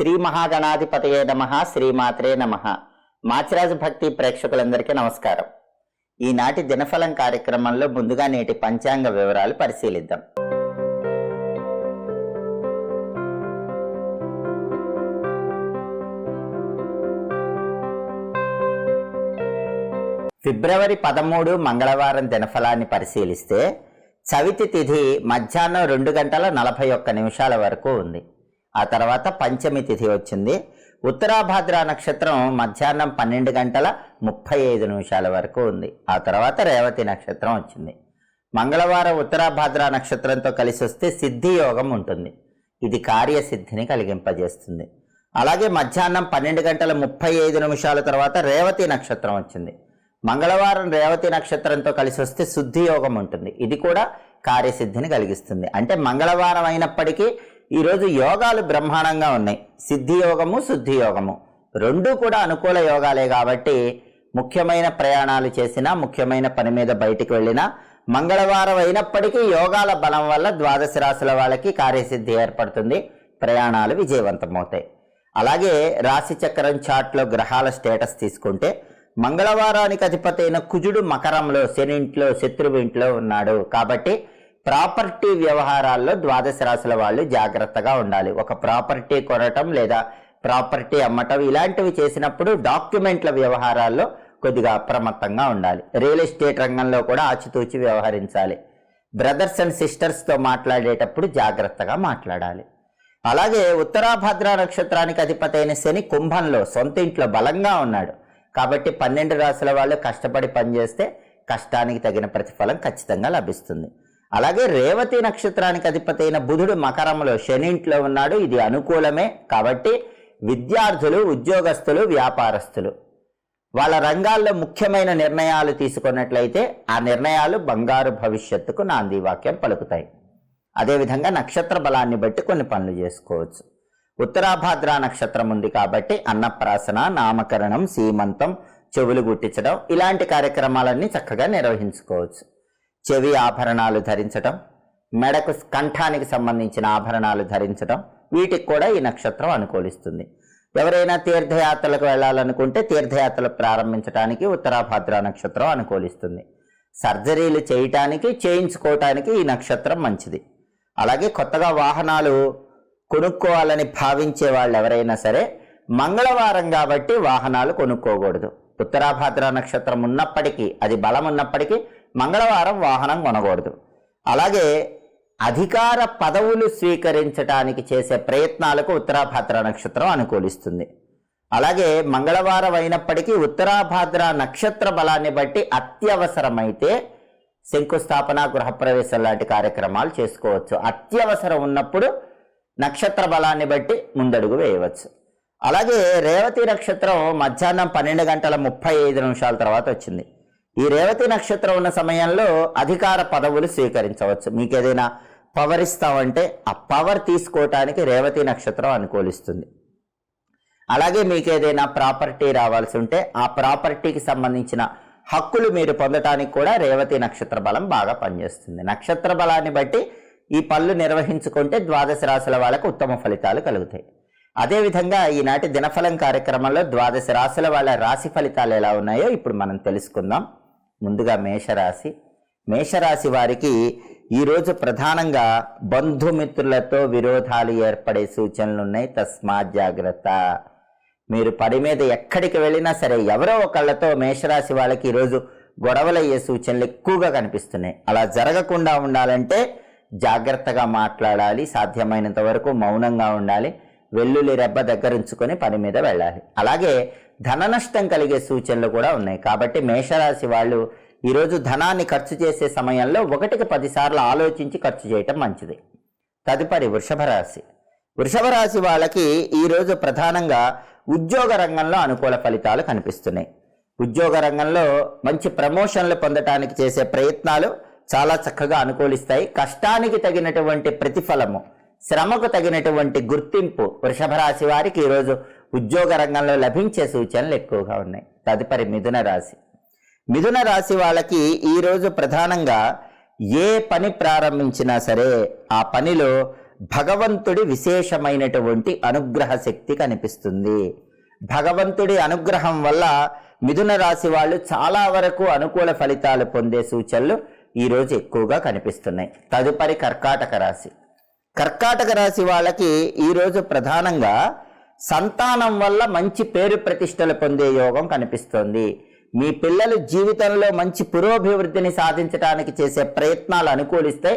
శ్రీ మహాగణాధిపతయే నమ శ్రీమాత్రే నమ. మాచిరాజు భక్తి ప్రేక్షకులందరికీ నమస్కారం. ఈనాటి దినఫలం కార్యక్రమంలో ముందుగా నేటి పంచాంగ వివరాలు పరిశీలిద్దాం. ఫిబ్రవరి పదమూడు మంగళవారం దినఫలాన్ని పరిశీలిస్తే చవితి తిథి మధ్యాహ్నం రెండు గంటల నలభై ఒక్క నిమిషాల వరకు ఉంది. ఆ తర్వాత పంచమి తిథి వచ్చింది. ఉత్తరాభాద్ర నక్షత్రం మధ్యాహ్నం పన్నెండు గంటల ముప్పై ఐదు నిమిషాల వరకు ఉంది. ఆ తర్వాత రేవతి నక్షత్రం వచ్చింది. మంగళవారం ఉత్తరాభాద్ర నక్షత్రంతో కలిసి వస్తే సిద్ధి యోగం ఉంటుంది. ఇది కార్యసిద్ధిని కలిగింపజేస్తుంది. అలాగే మధ్యాహ్నం పన్నెండు గంటల ముప్పై ఐదు నిమిషాల తర్వాత రేవతి నక్షత్రం వచ్చింది. మంగళవారం రేవతి నక్షత్రంతో కలిసి వస్తే శుద్ధి యోగం ఉంటుంది. ఇది కూడా కార్యసిద్ధిని కలిగిస్తుంది. అంటే మంగళవారం అయినప్పటికీ ఈరోజు యోగాలు బ్రహ్మాండంగా ఉన్నాయి. సిద్ధి యోగము శుద్ధి యోగము. రెండూ కూడా అనుకూల యోగాలే కాబట్టి ముఖ్యమైన ప్రయాణాలు చేసినా ముఖ్యమైన పని మీద బయటికి వెళ్ళినా మంగళవారం అయినప్పటికీ యోగాల బలం వల్ల ద్వాదశ రాశుల వాళ్ళకి కార్యసిద్ధి ఏర్పడుతుంది. ప్రయాణాలు విజయవంతమవుతాయి. అలాగే రాశి చక్రం చార్ట్లో గ్రహాల స్టేటస్ తీసుకుంటే మంగళవారానికి అధిపతి అయిన కుజుడు మకరంలో శని ఇంట్లో శత్రువు ఇంట్లో ఉన్నాడు కాబట్టి ప్రాపర్టీ వ్యవహారాల్లో ద్వాదశ రాశుల వాళ్ళు జాగ్రత్తగా ఉండాలి. ఒక ప్రాపర్టీ కొనటం లేదా ప్రాపర్టీ అమ్మటం ఇలాంటివి చేసినప్పుడు డాక్యుమెంట్ల వ్యవహారాల్లో కొద్దిగా అప్రమత్తంగా ఉండాలి. రియల్ ఎస్టేట్ రంగంలో కూడా ఆచితూచి వ్యవహరించాలి. బ్రదర్స్ అండ్ సిస్టర్స్తో మాట్లాడేటప్పుడు జాగ్రత్తగా మాట్లాడాలి. అలాగే ఉత్తరాభద్ర నక్షత్రానికి అధిపతి అయిన శని కుంభంలో సొంత ఇంట్లో బలంగా ఉన్నాడు. కాబట్టి పన్నెండు రాశుల వాళ్ళు కష్టపడి పనిచేస్తే కష్టానికి తగిన ప్రతిఫలం ఖచ్చితంగా లభిస్తుంది. అలాగే రేవతి నక్షత్రానికి అధిపతి అయిన బుధుడు మకరంలో శనింట్లో ఉన్నాడు. ఇది అనుకూలమే. కాబట్టి విద్యార్థులు ఉద్యోగస్తులు వ్యాపారస్తులు వాళ్ళ రంగాల్లో ముఖ్యమైన నిర్ణయాలు తీసుకున్నట్లయితే ఆ నిర్ణయాలు బంగారు భవిష్యత్తుకు నాంది వాక్యం పలుకుతాయి. అదేవిధంగా నక్షత్ర బలాన్ని బట్టి కొన్ని పనులు చేసుకోవచ్చు. ఉత్తరాభాద్ర నక్షత్రం ఉంది కాబట్టి అన్నప్రాసన నామకరణం సీమంతం చెవులు గుట్టించడం ఇలాంటి కార్యక్రమాలన్నీ చక్కగా నిర్వహించుకోవచ్చు. చెవి ఆభరణాలు ధరించటం మెడకు కంఠానికి సంబంధించిన ఆభరణాలు ధరించటం వీటికి కూడా ఈ నక్షత్రం అనుకూలిస్తుంది. ఎవరైనా తీర్థయాత్రలకు వెళ్ళాలనుకుంటే తీర్థయాత్రలు ప్రారంభించడానికి ఉత్తరాభాద్ర నక్షత్రం అనుకూలిస్తుంది. సర్జరీలు చేయటానికి చేయించుకోవటానికి ఈ నక్షత్రం మంచిది. అలాగే కొత్తగా వాహనాలు కొనుక్కోవాలని భావించే వాళ్ళు ఎవరైనా సరే మంగళవారం కాబట్టి వాహనాలు కొనుక్కోకూడదు. ఉత్తరాభాద్ర నక్షత్రం ఉన్నప్పటికీ అది బలం ఉన్నప్పటికీ మంగళవారం వాహనం కొనకూడదు. అలాగే అధికార పదవులు స్వీకరించడానికి చేసే ప్రయత్నాలకు ఉత్తరాభాద్ర నక్షత్రం అనుకూలిస్తుంది. అలాగే మంగళవారం అయినప్పటికీ ఉత్తరాభాద్ర నక్షత్ర బలాన్ని బట్టి అత్యవసరమైతే శంకుస్థాపన గృహప్రవేశం లాంటి కార్యక్రమాలు చేసుకోవచ్చు. అత్యవసరం ఉన్నప్పుడు నక్షత్ర బలాన్ని బట్టి ముందడుగు వేయవచ్చు. అలాగే రేవతి నక్షత్రం మధ్యాహ్నం పన్నెండు గంటల ముప్పై ఐదు నిమిషాల తర్వాత వచ్చింది. ఈ రేవతి నక్షత్రం ఉన్న సమయంలో అధికార పదవులు స్వీకరించవచ్చు. మీకు ఏదైనా పవర్ ఇస్తామంటే ఆ పవర్ తీసుకోవటానికి రేవతి నక్షత్రం అనుకూలిస్తుంది. అలాగే మీకు ఏదైనా ప్రాపర్టీ రావాల్సి ఉంటే ఆ ప్రాపర్టీకి సంబంధించిన హక్కులు మీరు పొందటానికి కూడా రేవతి నక్షత్ర బలం బాగా పనిచేస్తుంది. నక్షత్ర బలాన్ని బట్టి ఈ పనులు నిర్వహించుకుంటే ద్వాదశ రాశుల వాళ్ళకు ఉత్తమ ఫలితాలు కలుగుతాయి. అదేవిధంగా ఈనాటి దినఫలం కార్యక్రమంలో ద్వాదశ రాశుల వాళ్ళ రాశి ఫలితాలు ఎలా ఉన్నాయో ఇప్పుడు మనం తెలుసుకుందాం. ముందుగా మేషరాశి. మేషరాశి వారికి ఈరోజు ప్రధానంగా బంధుమిత్రులతో విరోధాలు ఏర్పడే సూచనలు ఉన్నాయి. తస్మాత్ జాగ్రత్త. మీరు పని మీద ఎక్కడికి వెళ్ళినా సరే ఎవరో ఒకళ్ళతో మేషరాశి వాళ్ళకి ఈరోజు గొడవలయ్యే సూచనలు ఎక్కువగా కనిపిస్తున్నాయి. అలా జరగకుండా ఉండాలంటే జాగ్రత్తగా మాట్లాడాలి. సాధ్యమైనంత వరకు మౌనంగా ఉండాలి. వెల్లుల్లి రెబ్బ దగ్గర ఉంచుకొని పని మీద వెళ్ళాలి. అలాగే ధన నష్టం కలిగే సూచనలు కూడా ఉన్నాయి. కాబట్టి మేషరాశి వాళ్ళు ఈరోజు ధనాన్ని ఖర్చు చేసే సమయంలో ఒకటికి పదిసార్లు ఆలోచించి ఖర్చు చేయటం మంచిది. తదుపరి వృషభ రాశి. వృషభ రాశి వాళ్ళకి ఈరోజు ప్రధానంగా ఉద్యోగ రంగంలో అనుకూల ఫలితాలు కనిపిస్తున్నాయి. ఉద్యోగ రంగంలో మంచి ప్రమోషన్లు పొందటానికి చేసే ప్రయత్నాలు చాలా చక్కగా అనుకూలిస్తాయి. కష్టానికి తగినటువంటి ప్రతిఫలము శ్రమకు తగినటువంటి గుర్తింపు వృషభ రాశి వారికి ఈరోజు ఉద్యోగ రంగంలో లభించే సూచనలు ఎక్కువగా ఉన్నాయి. తదుపరి మిథున రాశి. మిథున రాశి వాళ్ళకి ఈరోజు ప్రధానంగా ఏ పని ప్రారంభించినా సరే ఆ పనిలో భగవంతుడి విశేషమైనటువంటి అనుగ్రహ శక్తి కనిపిస్తుంది. భగవంతుడి అనుగ్రహం వల్ల మిథున రాశి వాళ్ళు చాలా వరకు అనుకూల ఫలితాలు పొందే సూచనలు ఈరోజు ఎక్కువగా కనిపిస్తున్నాయి. తదుపరి కర్కాటక రాశి. కర్కాటక రాశి వాళ్ళకి ఈరోజు ప్రధానంగా సంతానం వల్ల మంచి పేరు ప్రతిష్టలు పొందే యోగం కనిపిస్తోంది. మీ పిల్లలు జీవితంలో మంచి పురోభివృద్ధిని సాధించడానికి చేసే ప్రయత్నాలు అనుకూలిస్తే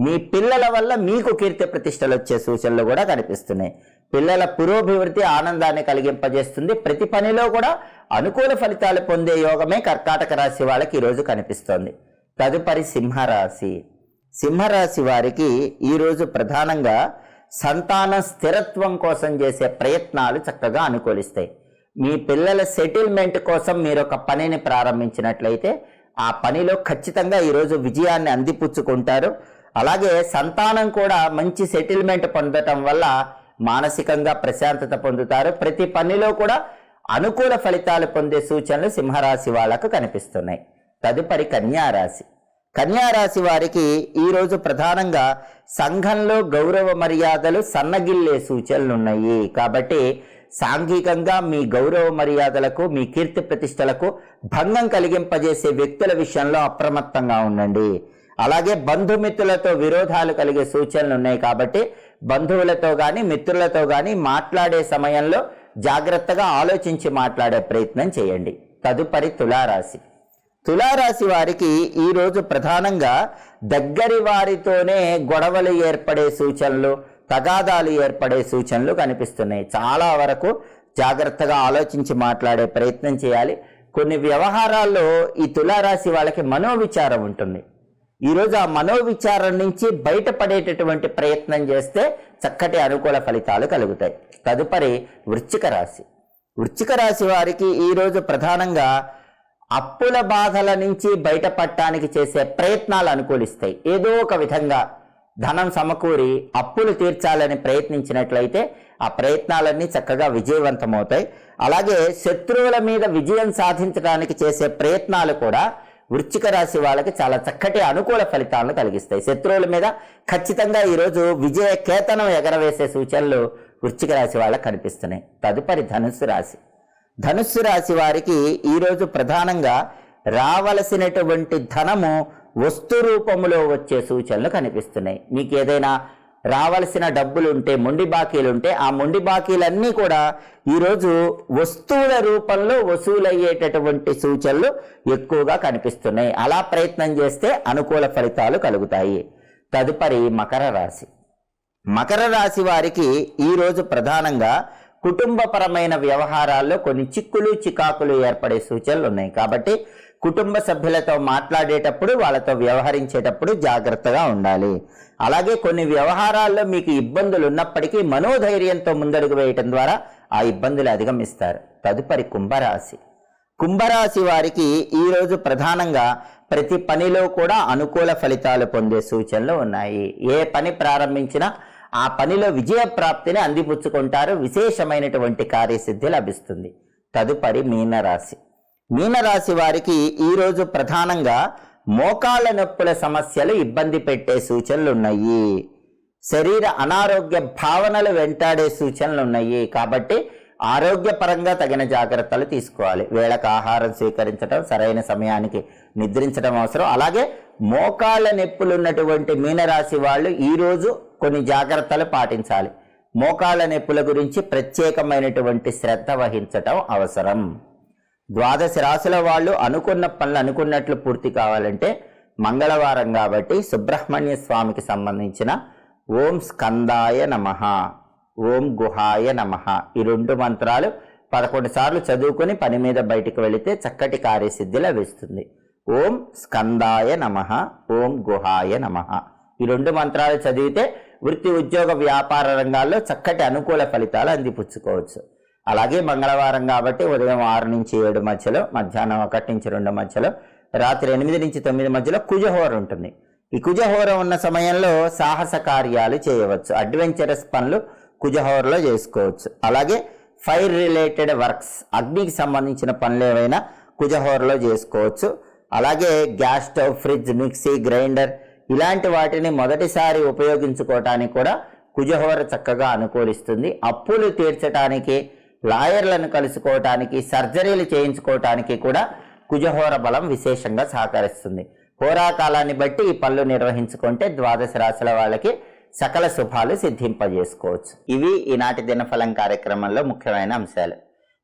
మీ పిల్లల వల్ల మీకు కీర్తి ప్రతిష్టలు వచ్చే సూచనలు కూడా కనిపిస్తున్నాయి. పిల్లల పురోభివృద్ధి ఆనందాన్ని కలిగింపజేస్తుంది. ప్రతి పనిలో కూడా అనుకూల ఫలితాలు పొందే యోగమే కర్కాటక రాశి వాళ్ళకి ఈరోజు కనిపిస్తోంది. తదుపరి సింహరాశి. సింహరాశి వారికి ఈరోజు ప్రధానంగా సంతాన స్థిరత్వం కోసం చేసే ప్రయత్నాలు చక్కగా అనుకూలిస్తాయి. మీ పిల్లల సెటిల్మెంట్ కోసం మీరు ఒక పనిని ప్రారంభించినట్లయితే ఆ పనిలో ఖచ్చితంగా ఈరోజు విజయాన్ని అందిపుచ్చుకుంటారు. అలాగే సంతానం కూడా మంచి సెటిల్మెంట్ పొందటం వల్ల మానసికంగా ప్రశాంతత పొందుతారు. ప్రతి పనిలో కూడా అనుకూల ఫలితాలు పొందే సూచనలు సింహరాశి వాళ్ళకు కనిపిస్తున్నాయి. తదుపరి కన్యారాశి. కన్యారాశి వారికి ఈరోజు ప్రధానంగా సంఘంలో గౌరవ మర్యాదలు సన్నగిల్లే సూచనలు ఉన్నాయి కాబట్టి సాంఘికంగా మీ గౌరవ మర్యాదలకు మీ కీర్తి ప్రతిష్టలకు భంగం కలిగింపజేసే వ్యక్తుల విషయంలో అప్రమత్తంగా ఉండండి. అలాగే బంధుమిత్రులతో విరోధాలు కలిగే సూచనలు ఉన్నాయి కాబట్టి బంధువులతో కానీ మిత్రులతో కానీ మాట్లాడే సమయంలో జాగ్రత్తగా ఆలోచించి మాట్లాడే ప్రయత్నం చేయండి. తదుపరి తులారాశి. తులారాశి వారికి ఈరోజు ప్రధానంగా దగ్గరి వారితోనే గొడవలు ఏర్పడే సూచనలు తగాదాలు ఏర్పడే సూచనలు కనిపిస్తున్నాయి. చాలా వరకు జాగ్రత్తగా ఆలోచించి మాట్లాడే ప్రయత్నం చేయాలి. కొన్ని వ్యవహారాల్లో ఈ తులారాశి వాళ్ళకి మనోవిచారం ఉంటుంది. ఈరోజు ఆ మనోవిచారం నుంచి బయటపడేటటువంటి ప్రయత్నం చేస్తే చక్కటి అనుకూల ఫలితాలు కలుగుతాయి. తదుపరి వృశ్చిక రాశి. వృశ్చిక రాశి వారికి ఈరోజు ప్రధానంగా అప్పుల బాధల నుంచి బయటపడటానికి చేసే ప్రయత్నాలు అనుకూలిస్తాయి. ఏదో ఒక విధంగా ధనం సమకూరి అప్పులు తీర్చాలని ప్రయత్నించినట్లయితే ఆ ప్రయత్నాలన్నీ చక్కగా విజయవంతమవుతాయి. అలాగే శత్రువుల మీద విజయం సాధించడానికి చేసే ప్రయత్నాలు కూడా వృశ్చిక రాశి వాళ్ళకి చాలా చక్కటి అనుకూల ఫలితాలను కలిగిస్తాయి. శత్రువుల మీద ఖచ్చితంగా ఈరోజు విజయ కేతనం ఎగరవేసే సూచనలు వృశ్చిక రాశి వాళ్ళకి కనిపిస్తున్నాయి. తదుపరి ధనుస్సు రాశి. ధనుస్సు రాశి వారికి ఈరోజు ప్రధానంగా రావలసినటువంటి ధనము వస్తు రూపములో వచ్చే సూచనలు కనిపిస్తున్నాయి. మీకు ఏదైనా రావలసిన డబ్బులు ఉంటే మొండి బాకీలు ఉంటే ఆ మొండి బాకీలన్నీ కూడా ఈరోజు వస్తువుల రూపంలో వసూలయ్యేటటువంటి సూచనలు ఎక్కువగా కనిపిస్తున్నాయి. అలా ప్రయత్నం చేస్తే అనుకూల ఫలితాలు కలుగుతాయి. తదుపరి మకర రాశి. మకర రాశి వారికి ఈరోజు ప్రధానంగా కుటుంబపరమైన వ్యవహారాల్లో కొన్ని చిక్కులు చికాకులు ఏర్పడే సూచనలు ఉన్నాయి. కాబట్టి కుటుంబ సభ్యులతో మాట్లాడేటప్పుడు వాళ్ళతో వ్యవహరించేటప్పుడు జాగ్రత్తగా ఉండాలి. అలాగే కొన్ని వ్యవహారాల్లో మీకు ఇబ్బందులు ఉన్నప్పటికీ మనోధైర్యంతో ముందడుగు వేయటం ద్వారా ఆ ఇబ్బందులు అధిగమిస్తారు. తదుపరి కుంభరాశి. కుంభరాశి వారికి ఈరోజు ప్రధానంగా ప్రతి పనిలో కూడా అనుకూల ఫలితాలు పొందే సూచనలు ఉన్నాయి. ఏ పని ప్రారంభించినా ఆ పనిలో విజయ ప్రాప్తిని అందిపుచ్చుకుంటారు. విశేషమైనటువంటి కార్యసిద్ధి లభిస్తుంది. తదుపరి మీనరాశి. మీనరాశి వారికి ఈరోజు ప్రధానంగా మోకాళ్ళ నొప్పుల సమస్యలు ఇబ్బంది పెట్టే సూచనలు ఉన్నాయి శరీర అనారోగ్య భావనలు వెంటాడే సూచనలు ఉన్నాయి కాబట్టి ఆరోగ్యపరంగా తగిన జాగ్రత్తలు తీసుకోవాలి. వేళకు ఆహారం స్వీకరించడం సరైన సమయానికి నిద్రించడం అవసరం. అలాగే మోకాళ్ళ నొప్పులు ఉన్నటువంటి మీనరాశి వాళ్ళు ఈరోజు కొన్ని జాగ్రత్తలు పాటించాలి. మోకాళ్ళ నొప్పుల గురించి ప్రత్యేకమైనటువంటి శ్రద్ధ వహించటం అవసరం. ద్వాదశ రాశుల వాళ్ళు అనుకున్న పనులు అనుకున్నట్లు పూర్తి కావాలంటే మంగళవారం కాబట్టి సుబ్రహ్మణ్య స్వామికి సంబంధించిన ఓం స్కందాయ నమః ఓం గుహాయ నమః ఈ రెండు మంత్రాలు పదకొండు సార్లు చదువుకొని పని మీద బయటికి వెళితే చక్కటి కార్యసిద్ధి లభిస్తుంది. ఓం స్కందాయ నమః ఓం గుహాయ నమః. ఈ రెండు మంత్రాలు చదివితే వృత్తి ఉద్యోగ వ్యాపార రంగాల్లో చక్కటి అనుకూల ఫలితాలు అందిపుచ్చుకోవచ్చు. అలాగే మంగళవారం కాబట్టి ఉదయం ఆరు నుంచి ఏడు మధ్యలో మధ్యాహ్నం ఒకటి నుంచి రెండు మధ్యలో రాత్రి ఎనిమిది నుంచి తొమ్మిది మధ్యలో కుజహోర ఉంటుంది. ఈ కుజహోర ఉన్న సమయంలో సాహస కార్యాలు చేయవచ్చు. అడ్వెంచరస్ పనులు కుజహోరలో చేసుకోవచ్చు. అలాగే ఫైర్ రిలేటెడ్ వర్క్స్ అగ్నికి సంబంధించిన పనులు ఏవైనా కుజహోరలో చేసుకోవచ్చు. అలాగే gas stove fridge mixie grinder ఇలాంటి వాటిని మొదటిసారి ఉపయోగించుకోవటానికి కూడా కుజహోర చక్కగా అనుకూలిస్తుంది. అప్పులు తీర్చడానికి లాయర్లను కలుసుకోవటానికి సర్జరీలు చేయించుకోవటానికి కూడా కుజహోర బలం విశేషంగా సహకరిస్తుంది. హోరాకాలాన్ని బట్టి ఈ పళ్ళు నిర్వహించుకుంటే ద్వాదశ రాశుల వాళ్ళకి సకల శుభాలు సిద్ధింపజేసుకోవచ్చు. ఇవి ఈనాటి దినఫలం కార్యక్రమంలో ముఖ్యమైన అంశాలు.